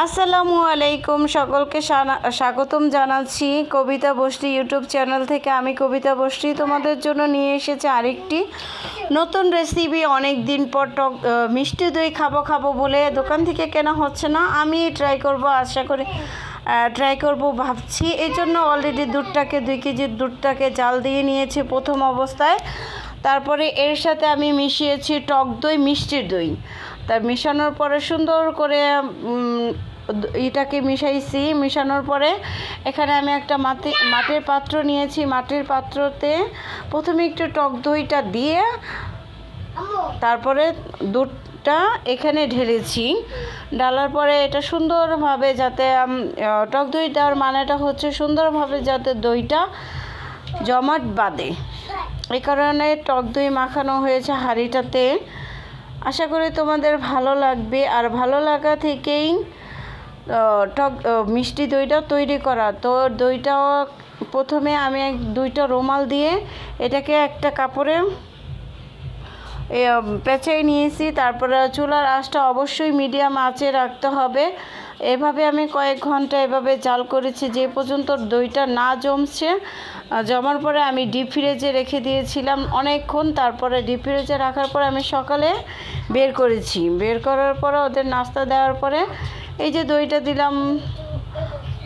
আসসালামু আলাইকুম, সকলকে স্বাগতম জানাচ্ছি কবিতা বস্তি ইউটিউব চ্যানেল থেকে। আমি কবিতা বস্তি, তোমাদের জন্য নিয়ে এসেছি আরেকটি নতুন রেসিপি অনেক দিন পর টক মিষ্টি দই খাব খাব বলে দোকান থেকে কেনা হচ্ছে না। আমি ট্রাই করব, আশা করি ট্রাই করব, ভাবছি। এই জন্য অলরেডি দুধটাকে, দুই কেজি দুধটাকে জাল দিয়ে নিয়েছি প্রথম অবস্থায়। তারপরে এর সাথে আমি মিশিয়েছি টক দই, মিষ্টির দই। তা মেশানোর পরে সুন্দর করে এটাকে মিশাইছি। মিশানোর পরে এখানে আমি একটা মাটি, মাটির পাত্র নিয়েছি। মাটির পাত্রতে প্রথমে একটু টক দইটা দিয়ে তারপরে দুধটা এখানে ঢেলেছি। ঢালার পরে এটা সুন্দরভাবে যাতে টক দই দেওয়ার মানেটা হচ্ছে সুন্দরভাবে যাতে দইটা জমাট বাঁধে এ কারণে টক দই মাখানো হয়েছে হাঁড়িটাতে। আশা করি তোমাদের ভালো লাগবে। আর ভালো লাগা থেকেই টক মিষ্টি দইটা তৈরি করা। তো দইটাও প্রথমে আমি এক, দুইটা রুমাল দিয়ে এটাকে একটা কাপড়ে পেঁচাই নিয়েছি, তারপরে চুলার আঁচটা অবশ্যই মিডিয়াম আঁচে রাখতে হবে। এভাবে আমি কয়েক ঘণ্টা এভাবে জাল করেছি, যে পর্যন্ত দইটা না জমছে। জমার পরে আমি ডিপ ফ্রিজে রেখে দিয়েছিলাম অনেকক্ষণ, তারপরে ডিপ ফ্রিজে রাখার পরে আমি সকালে বের করেছি। বের করার পরে ওদের নাস্তা দেওয়ার পরে এই যে দইটা দিলাম,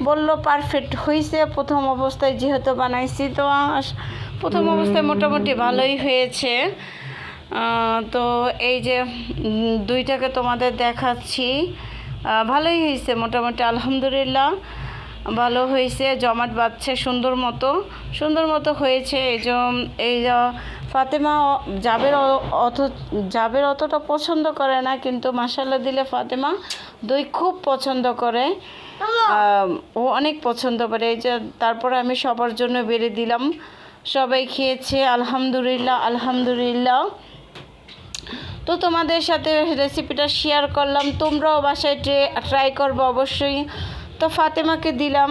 বলল পারফেক্ট হয়েছে প্রথম অবস্থায় যেহেতু বানাইছি, তো প্রথম অবস্থায় মোটামুটি ভালোই হয়েছে। তো এই যে দুইটাকে তোমাদের দেখাচ্ছি। ভালোই হয়েছে, মোটামুটি আলহামদুলিল্লাহ। ভালো হয়েছে, জমাট বাঁধছে সুন্দর মতো। সুন্দর মতো হয়েছে, এই যে, এই ফাতেমা জাবের অত, জাবের অতটা পছন্দ করে না, কিন্তু মশালা দিলে ফাতেমা দই খুব পছন্দ করে। ও অনেক পছন্দ করে, এই যে, তারপরে আমি সবার জন্য বেড়ে দিলাম। সবাই খেয়েছে, আলহামদুলিল্লাহ আলহামদুলিল্লাহ। তো তোমাদের সাথে রেসিপিটা শেয়ার করলাম তোমরাও বাসায় ট্রাই করব অবশ্যই। তো ফাতেমাকে দিলাম।